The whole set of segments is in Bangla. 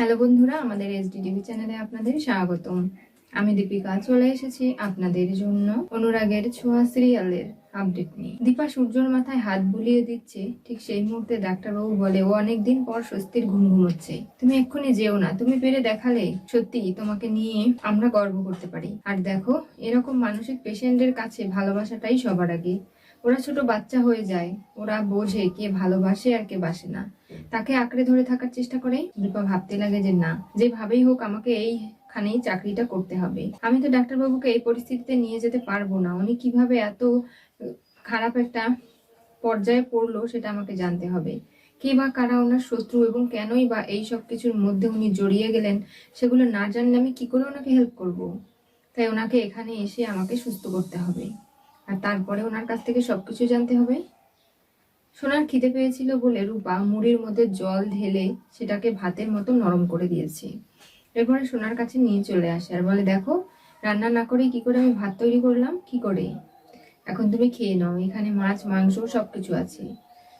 হ্যালো বন্ধুরা, আমাদের এসডি টিভি চ্যানেলে আপনাদের স্বাগতম। আমি দীপিকা, চলে এসেছি আপনাদের জন্য অনুরাগের ছোঁয়া সিরিয়ালের আপডেট নিয়ে। দীপা সূর্যর মাথায় হাত বুলিয়ে দিচ্ছে, ঠিক সেই মুহূর্তে ডাক্তারবাবু বলে, ও অনেকদিন পর স্বস্তির ঘুম ঘুমোচ্ছে। তুমি এক্ষুনি যেও না, তুমি পেরে দেখালে সত্যি তোমাকে নিয়ে আমরা গর্ব করতে পারি। আর দেখো, এরকম মানসিক পেশেন্টের কাছে ভালোবাসাটাই সবার আগে। ওরা ছোট বাচ্চা হয়ে যায়। ওরা বোঝে কে ভালোবাসে আর কে বাসে না। তাকে আঁকড়ে ধরে থাকার চেষ্টা করে। দীপা ভাবতে লাগে যে, না, যেভাবেই হোক আমাকে এইখানেই চাকরিটা করতে হবে। আমি তো ডাক্তারবাবুকে এই পরিস্থিতিতে নিয়ে যেতে পারব না। উনি কীভাবে এত খারাপ একটা পর্যায়ে পড়ল সেটা আমাকে জানতে হবে। কে বা কারা ওনার শত্রু এবং কেনই বা এই সব কিছুর মধ্যে উনি জড়িয়ে গেলেন, সেগুলো না জানলে আমি কি করে ওনাকে হেল্প করব? তাই ওনাকে এখানে এসে আমাকে সুস্থ করতে হবে। আর তারপরে ওনার কাছ থেকে সবকিছু জানতে হবে। সোনার খিদে পেয়েছিল বলে রূপা মুড়ির মধ্যে জল ঢেলে সেটাকে ভাতের মতো নরম করে দিয়েছে। এরপরে সোনার কাছে নিয়ে চলে আসে আর বলে, দেখো, রান্না না করে কি করে আমি ভাত তৈরি করলাম? কি করে? এখন তুমি খেয়ে নাও, এখানে মাছ, মাংস সব কিছু আছে।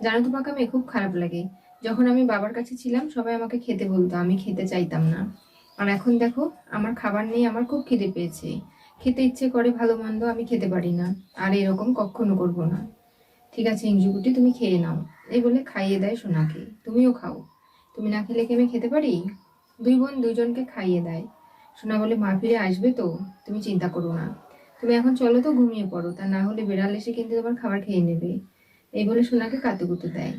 জানো তো, পাকা মেয়ে, খুব খারাপ লাগে। যখন আমি বাবার কাছে ছিলাম, সবাই আমাকে খেতে বলতো, আমি খেতে চাইতাম না। আর এখন দেখো, আমার খাবার নেই আমার খুব খিদে পেয়েছে। খেতে ইচ্ছে করে ভালো মন্দ আমি খেতে পারি না। আর এরকম কখনো করব না। ঠিক আছে ইঞ্জুকুটি তুমি খেয়ে নাও। এই বলে খাইয়ে দেয় সোনাকে। তুমিও খাও। তুমি না খেলে কি আমি খেতে পারি? দুই বোন দুইজনকে খাইয়ে দেয়। সোনা বলে, মা ফিরে আসবে তো? তুমি চিন্তা করো না। তুমি এখন চলো তো ঘুমিয়ে পড়ো। তা না হলে বেড়াল এসে কিন্তু তোমার খাবার খেয়ে নেবে। এই বলে সোনাকে কাতুকুতু দেয়।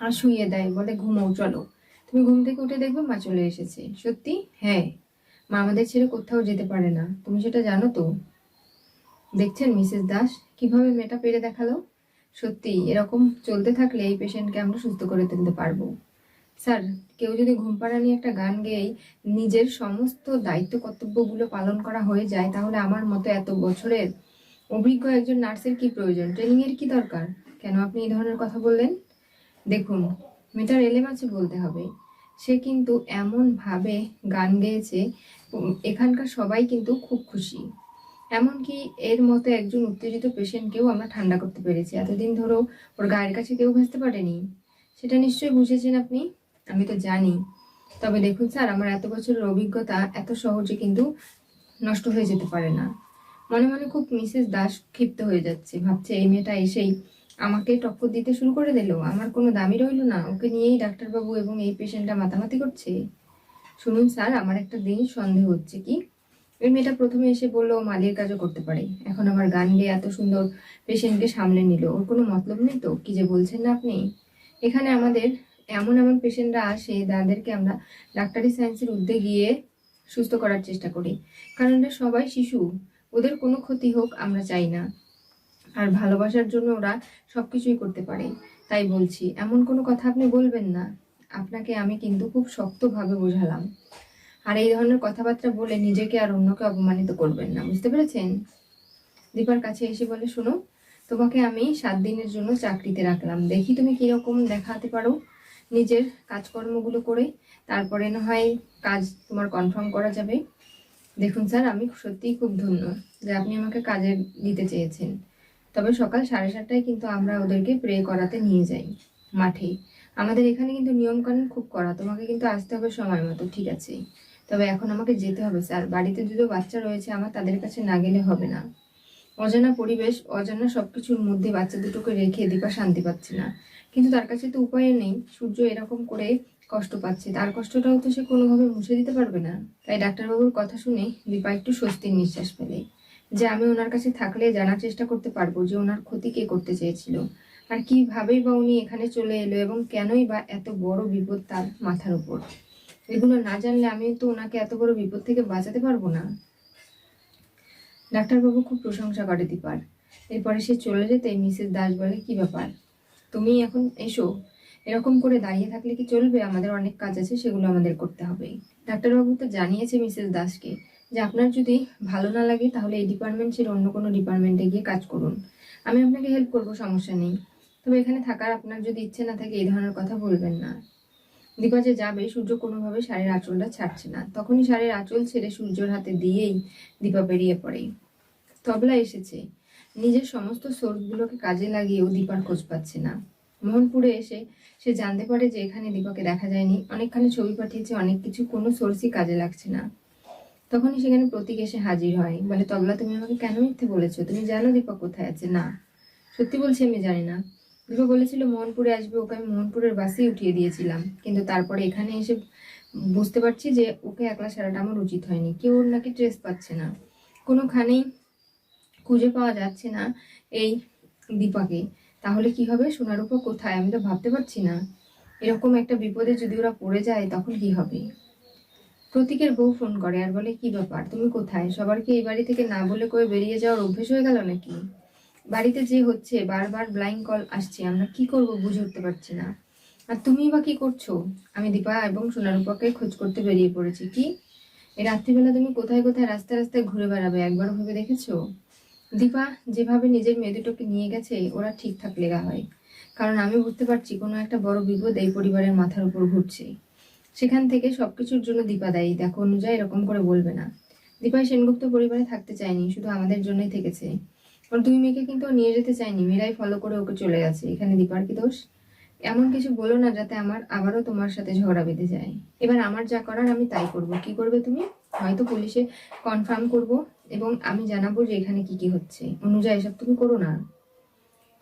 আর শুইয়ে দেয়। বলে, ঘুমো, চলো। তুমি ঘুম থেকে উঠে দেখবে মা চলে এসেছে। সত্যি? হ্যাঁ। মা আমাদের ছেড়ে কোথাও যেতে পারে না। তুমি সেটা জানো তো? দেখছেন মিসেস দাস, কীভাবে মেয়েটা পেরে দেখাল? সত্যি, এরকম চলতে থাকলে এই পেশেন্টকে আমরা সুস্থ করে তুলতে পারব। স্যার, কেউ যদি ঘুম পাড়ানি একটা গান গেয়েই নিজের সমস্ত দায়িত্ব কর্তব্যগুলো পালন করা হয়ে যায়, তাহলে আমার মতো এত বছরের অভিজ্ঞ একজন নার্সের কি প্রয়োজন? ট্রেনিং এর কি দরকার? কেন আপনি এই ধরনের কথা বললেন? দেখুন, মেয়েটার এলেম আছে বলতে হবে। সে কিন্তু এমন ভাবে গান গেয়েছে এখানকার সবাই কিন্তু খুব খুশি। এমনকি এর মতো একজন উত্তেজিত পেশেন্টকেও আমরা ঠান্ডা করতে পেরেছি। এতদিন ধরো ওর গায়ের কাছে কেউ ঘাসতে পারেনি। সেটা নিশ্চয়ই বুঝেছেন আপনি? আমি তো জানি। তবে দেখুন স্যার, আমার এত বছরের অভিজ্ঞতা এত সহজে কিন্তু নষ্ট হয়ে যেতে পারে না। মনে মনে খুব মিসেস দাস ক্ষিপ্ত হয়ে যাচ্ছে। ভাবছে, এই মেয়েটা এসেই আমাকে টক্কর দিতে শুরু করে দিল। আমার কোনো দামি রইল না। ওকে নিয়েই ডাক্তারবাবু এবং এই পেশেন্টটা মাতামাতি করছে। শুনুন স্যার, আমার একটা দিন সন্দেহ হচ্ছে কি? ওই মেয়েটা প্রথমে এসে বলল মালির কাজও করতে পারে। এখন আমার গান গেয়ে এত সুন্দর পেশেন্টকে সামলে নিল। ওর কোনো মতলব নেই তো? কি যে বলছেন না আপনি? এখানে আমাদের এমন এমন পেশেন্টরা আসে, যাদেরকে আমরা ডাক্তারি সায়েন্সের উদ্যোগে গিয়ে সুস্থ করার চেষ্টা করি। কারণ এটা সবাই শিশু। ওদের কোনো ক্ষতি হোক, আমরা চাই না। আর ভালোবাসার জন্য ওরা সব কিছুই করতে পারে, তাই বলছি। এমন কোনো কথা আপনি বলবেন না। আপনাকে আমি কিন্তু খুব শক্তভাবে বোঝালাম। আর এই ধরনের কথাবার্তা বলে নিজেকে আর অন্যকে অপমানিত করবেন না, বুঝতে পেরেছেন? দীপার কাছে এসে বলে, শোনো, তোমাকে আমি সাত দিনের জন্য চাকরিতে রাখলাম। দেখি তুমি কীরকম দেখাতে পারো নিজের কাজকর্মগুলো করে। তারপরে না হয় কাজ তোমার কনফার্ম করা যাবে। দেখুন স্যার, আমি সত্যিই খুব ধন্য যে আপনি আমাকে কাজে দিতে চেয়েছেন। তবে সকাল সাড়ে সাতটায় কিন্তু আমরা ওদেরকে প্রে করাতে নিয়ে যাই, মাঠে। আমাদের এখানে কিন্তু নিয়মকানুন খুব করা তোমাকে কিন্তু আসতে হবে সময় মতো, ঠিক আছে? তবে এখন আমাকে যেতে হবে, স্যার। বাড়িতে দুটো বাচ্চা রয়েছে, আমার তাদের কাছে না গেলে হবে না। অজানা পরিবেশ, অজানা সবকিছুর মধ্যে বাচ্চা দুটোকে রেখে দীপা শান্তি পাচ্ছে না। কিন্তু তার কাছে তো উপায় নেই, সূর্য এরকম করে কষ্ট পাচ্ছে। তার কষ্টটাও তো সে কোনোভাবে মুছে দিতে পারবে না। তাই ডাক্তারবাবুর কথা শুনে দীপা একটু স্বস্তির নিঃশ্বাস ফেলে। যে আমি ওনার কাছে থাকলে জানার চেষ্টা করতে পারব যে ওনার ক্ষতি কে করতে চেয়েছিল। আর কিভাবেই বা উনি এখানে চলে এলো এবং কেনই বা এত বড় বিপদ তার মাথার উপর? এগুলো না জানলে আমি তো ওনাকে এত বড় বিপদ থেকে বাঁচাতে পারব না। ডাক্তারবাবু খুব প্রশংসা করে দীপার। এরপরে সে চলে যেতে মিসেস দাস বলে, কি ব্যাপার? তুমি এখন এসো। এরকম করে দাঁড়িয়ে থাকলে কি চলবে? আমাদের অনেক কাজ আছে, সেগুলো আমাদের করতে হবে। ডাক্তারবাবু তো জানিয়েছে মিসেস দাসকে যে, আপনার যদি ভালো না লাগে তাহলে এই ডিপার্টমেন্ট ছেড়ে অন্য কোনো ডিপার্টমেন্টে গিয়ে কাজ করুন। আমি আপনাকে হেল্প করব, সমস্যা নেই। তবে এখানে থাকার আপনার যদি ইচ্ছে না থাকে, এই ধরনের কথা বলবেন না। দীপা যে যাবে, সূর্য কোনোভাবে শাড়ির আঁচলটা ছাড়ছে না। তখনই শাড়ির আঁচল ছেড়ে সূর্যর হাতে দিয়েই দীপা বেরিয়ে পড়ে। তবলা এসেছে। নিজের সমস্ত সোর্সগুলোকে কাজে লাগিয়েও দীপার খোঁজ পাচ্ছে না। মোহনপুরে এসে সে জানতে পারে যে এখানে দীপাকে দেখা যায়নি। অনেকখানি ছবি পাঠিয়েছে, অনেক কিছু কোনো সোর্সই কাজে লাগছে না। তখনই সেখানে প্রতীক এসে হাজির হয়। বলে, তবলা, তুমি আমাকে কেন মিথ্যে বলেছ? তুমি জানো দীপা কোথায় আছে? না। সত্যি বলছি, আমি জানি না। দীপা বলেছিল মোহনপুরে আসবে, ওকে আমি মোহনপুরের বাসেই উঠিয়ে দিয়েছিলাম। কিন্তু তারপরে এখানে এসে বুঝতে পারছি যে ওকে একলা সারাটা আমার উচিত হয়নি। কেউ ওর নাকি ট্রেস পাচ্ছে না। কোনোখানেই খুঁজে পাওয়া যাচ্ছে না এই দীপাকে। তাহলে কি হবে? সোনার উপর কোথায়? আমি তো ভাবতে পারছি না। এরকম একটা বিপদে যদি ওরা পড়ে যায়, তখন কি হবে? প্রতীকের বউ ফোন করে আর বলে, কি ব্যাপার? তুমি কোথায়? সবারকে এই বাড়ি থেকে না বলে করে বেরিয়ে যাওয়ার অভ্যেস হয়ে গেল নাকি? বাড়িতে যে হচ্ছে, বারবার ব্লাইং কল আসছে, আমরা কি করব বুঝে উঠতে পারছি না। আর তুমি বা কি করছ? আমি দীপা এবং সোনারূপাকে খোঁজ করতে বেরিয়ে পড়েছি। কি? এই রাত্রিবেলা তুমি কোথায় কোথায় রাস্তায় রাস্তায় ঘুরে বেড়াবে একবার ভেবে দেখেছ? দীপা, যেভাবে নিজের মেয়ে দুটোকে নিয়ে গেছে, ওরা ঠিকঠাক লেগা হয়। কারণ আমি বুঝতে পারছি কোনো একটা বড় বিপদ এই পরিবারের মাথার উপর ঘুরছে। সেখান থেকে সব কিছুর জন্য দীপা দায়ী। দেখো অনুযায়ী এরকম করে বলবে না। দীপা সেনগুপ্ত পরিবারে থাকতে চায়নি, শুধু আমাদের জন্যই থেকেছে। ওর দুই মেয়েকে কিন্তু নিয়ে যেতে চায়নি। মীরাই ফলো করে ওকে চলে গেছে। এখানে দীপার কি দোষ? এমন কিছু বলো না যাতে আমার আবারও তোমার সাথে ঝগড়া বেঁধে যায়। এবার আমার যা করার আমি তাই করব। কি করবে তুমি? হয়তো পুলিশে কনফার্ম করব এবং আমি জানাব যে এখানে কি কি হচ্ছে। অনুযায়ী এসব তুমি করো না।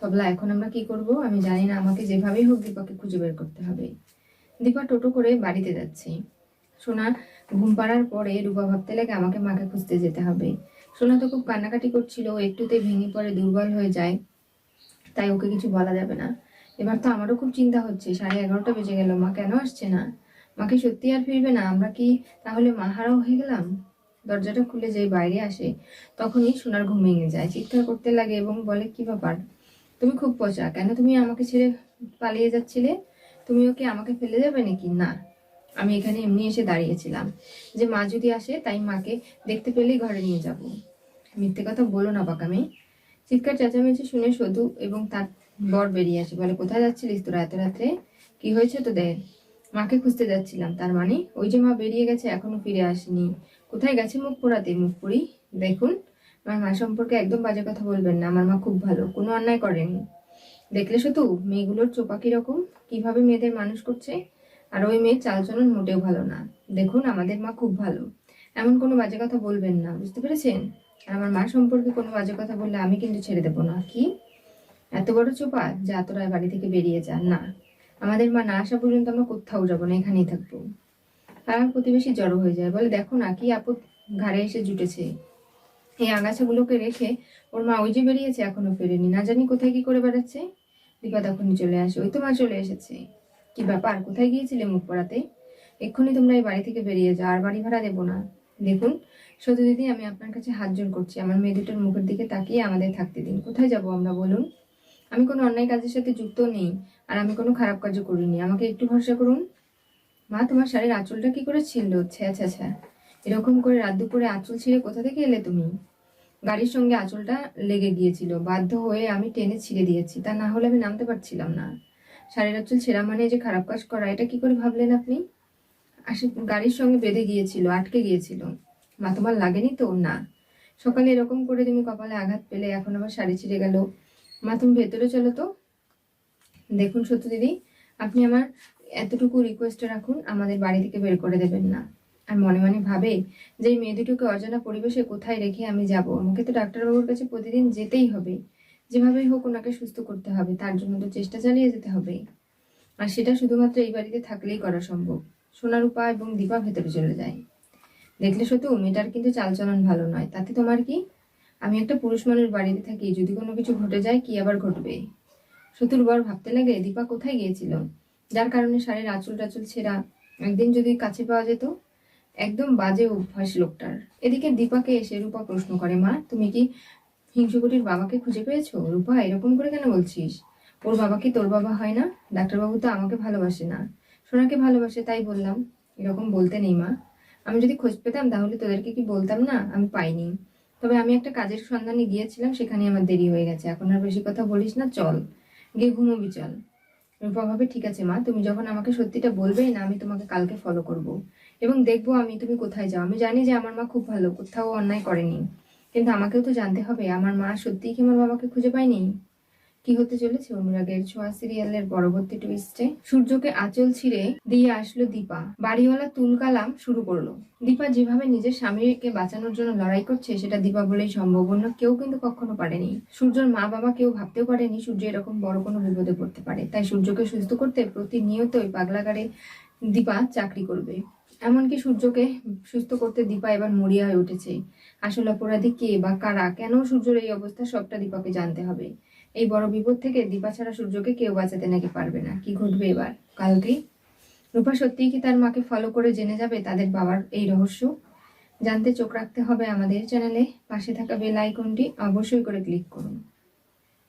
তবলা, এখন আমরা কি করব? আমি জানি না, আমাকে যেভাবেই হোক দীপাকে খুঁজে বের করতে হবে। দীপা টোটো করে বাড়িতে যাচ্ছে। সোনা, ঘুম পাড়ার পরে রূপা ভাবতে লাগে আমাকে মাকে খুঁজতে যেতে হবে। সোনা তো খুব কান্নাকাটি করছিল একটুতে ভেঙে পড়ে, দুর্বল হয়ে যায়। তাই ওকে কিছু বলা যাবে না। এবার তো আমারও খুব চিন্তা হচ্ছে, সাড়ে এগারোটা বেজে গেল, মা কেন আসছে না? মাকে সত্যি আর ফিরবে না, আমরা কি তাহলে মাহারাও হয়ে গেলাম? দরজাটা খুলে যেই বাইরে আসে, তখনই সোনার ঘুম ভেঙে যায়, চিৎকার করতে লাগে এবং বলে, কি ব্যাপার? তুমি খুব পচা, কেন তুমি আমাকে ছেড়ে পালিয়ে যাচ্ছিলে? তুমি ওকে আমাকে ফেলে যাবে নাকি? না আমি এখানে এমনি এসে দাঁড়িয়েছিলাম। যে মা যদি আসে, তাই মাকে দেখতে পেলেই ঘরে নিয়ে যাব। মিথ্যে কথা বলো না পাকামি চিৎকার চেঁচামেচি শুনে সধু এবং তার বর বেরিয়ে আসে। বলে, কোথায় যাচ্ছিলিস তোরা এত রাত্রে? কি হয়েছে তো দেখ মাকে খুঁজতে যাচ্ছিলাম। তার মানে ওই যে মা বেরিয়ে গেছে, এখনও ফিরে আসেনি। কোথায় গেছে মুখ পোড়াতে? মুখ পুরি দেখুন, আমার মা সম্পর্কে একদম বাজে কথা বলবেন না। আমার মা খুব ভালো, কোনো অন্যায় করেনি। দেখলে শুধু মেয়েগুলোর চোপা কীরকম কীভাবে মেয়েদের মানুষ করছে? আর ওই মেয়ের চালচলন মোটেও ভালো না। দেখুন, আমাদের মা খুব ভালো। এমন কোনো বাজে কথা বলবেন না, বুঝতে পেরেছেন? আর আমার মা সম্পর্কে কোনো বাজে কথা বললে আমি কিন্তু ছেড়ে দেবো না। কি? এত বড় চোপা? যা তোরা বাড়ি থেকে বেরিয়ে যা। না, আমাদের মা না আসা পর্যন্ত আমরা কোথাও যাব না, এখানেই থাকব। আর আমার প্রতিবেশী জড়ো হয়ে যায়, বলে দেখো না কি আপদ ঘাড়ে এসে জুটেছে। এই আগাছাগুলোকে রেখে ওর মা ওই যে বেরিয়েছে, এখনও ফেরেনি। না জানি কোথায় কি করে বেড়াচ্ছে। দীপা তখনই চলে আসে। ওই তো মা চলে এসেছে। কি ব্যাপার? কোথায় গিয়েছিলে মুখ পড়াতে? এক্ষুনি তোমরা এই বাড়ি থেকে বেরিয়ে যাও, আর বাড়ি ভাড়া দেবো না। দেখুন সত্যি দিদি, আমি আপনার কাছে হাত জোর করছি। আমার মেয়ে দুটোর মুখের দিকে তাকিয়ে আমাদের থাকতে দিন। কোথায় যাব আমরা, বলুন? আমি কোনো অন্যায় কাজের সাথে যুক্ত নেই, আর আমি কোনো খারাপ কাজও করিনি। আমাকে একটু ভরসা করুন। মা, তোমার শাড়ির আঁচলটা কি করে ছিল ছ্যা ছ্যা ছ্যা। এরকম করে রাত দুপুরে আঁচল ছিঁড়ে কোথা থেকে এলে তুমি? গাড়ির সঙ্গে আঁচলটা লেগে গিয়েছিল। বাধ্য হয়ে আমি টেনে ছিঁড়ে দিয়েছি। তা না হলে আমি নামতে পারছিলাম না। শাড়ির আঁচল ছেঁড়া মানে যে খারাপ কাজ করা, এটা কি করে ভাবলেন আপনি? আসে গাড়ির সঙ্গে বেঁধে গিয়েছিল, আটকে গিয়েছিল। মা, তোমার লাগেনি তো? না। সকালে এরকম করে তুমি কপালে আঘাত পেলে, এখন আবার শাড়ি ছিঁড়ে গেল। মা, তুমি ভেতরে চলো তো। দেখুন সত্যি দিদি, আপনি আমার এতটুকু রিকোয়েস্ট রাখুন, আমাদের বাড়ি থেকে বের করে দেবেন না। আর মনে মনে ভাবে যে মেয়ে দুটোকে অজানা পরিবেশে কোথায় রেখে আমি যাব? আমাকে তো ডাক্তারবাবুর কাছে প্রতিদিন যেতেই হবে। যেভাবেই হোক ওনাকে সুস্থ করতে হবে, তার জন্য তো চেষ্টা চালিয়ে যেতে হবে আর সেটা শুধুমাত্র এই বাড়িতে থাকলেই করা সম্ভব। সোনারূপা এবং দীপা ভেতরে চলে যায়। দেখলে সত্যি মেয়েটার কিন্তু চালচলন ভালো নয়। তাতে তোমার কি? আমি একটা পুরুষ মানুষ বাড়িতে থাকি, যদি কোনো কিছু ঘটে যায় কি আবার ঘটবে? শত্রুর বর ভাবতে লাগে দীপা কোথায় গিয়েছিল? যার কারণে শাড়ির আঁচল টাচল ছেঁড়া একদিন যদি কাছে পাওয়া যেত, একদম বাজে অভ্যাস লোকটার। এদিকে দীপাকে এসে রূপা প্রশ্ন করে, মা, তুমি কি হিংসুকুটির বাবাকে খুঁজে পেয়েছ? রূপা, এরকম করে কেন বলছিস? ওর বাবা কি তোর বাবা হয় না? ডাক্তারবাবু তো আমাকে ভালোবাসে না। সোনাকে ভালোবাসে, তাই বললাম। এরকম বলতে নেই, মা। আমি যদি খোঁজ পেতাম, তাহলে তোদেরকে কি বলতাম না? আমি পাইনি। তবে আমি একটা কাজের সন্ধানে গিয়েছিলাম, সেখানে আমার দেরি হয়ে গেছে। এখন আর বেশি কথা বলিস না, চল। গিয়ে ঘুমোবি, চল। রূপা ভাবে, ঠিক আছে, মা, তুমি যখন আমাকে সত্যিটা বলবেই না, আমি তোমাকে কালকে ফলো করব। এবং দেখব আমি, তুমি কোথায় যাও। আমি জানি যে আমার মা খুব ভালো, কোথাও অন্যায় করেনি। কিন্তু আমাকেও তো জানতে হবে, আমার মা সত্যিই কি আমার বাবাকে খুঁজে পায়নি? কি হতে চলেছে অনুরাগের ছোঁয়া সিরিয়ালের পরবর্তী টুইস্টে সূর্যকে আঁচল ছিঁড়ে দিয়ে আসলো দীপা। বাড়িওয়ালা তুলকালাম শুরু করল। দীপা যেভাবে নিজের স্বামীকে বাঁচানোর জন্য লড়াই করছে, সেটা দীপা বলেই সম্ভব অন্য কেউ কিন্তু কখনো পারেনি। সূর্যর মা বাবা কেউ ভাবতেও পারেনি সূর্য এরকম বড় কোনো বিপদে পড়তে পারে। তাই সূর্যকে সুস্থ করতে প্রতিনিয়তই পাগলাগারে দীপা চাকরি করবে। এমনকি সূর্যকে সুস্থ করতে দীপা এবার মরিয়া হয়ে উঠেছে। আসল অপরাধী কে বা কারা, কেন সূর্যের এই অবস্থা, সবটা দীপাকে জানতে হবে। এই বড় বিপদ থেকে দীপা ছাড়া সূর্যকে কেউ বাঁচাতে নাকি পারবে না। কি ঘটবে এবার? কালকে? রূপা সত্যিই কি তার মাকে ফলো করে জেনে যাবে তাদের বাবার এই রহস্য? জানতে চোখ রাখতে হবে আমাদের চ্যানেলে। পাশে থাকা বেল আইকনটি অবশ্যই করে ক্লিক করুন।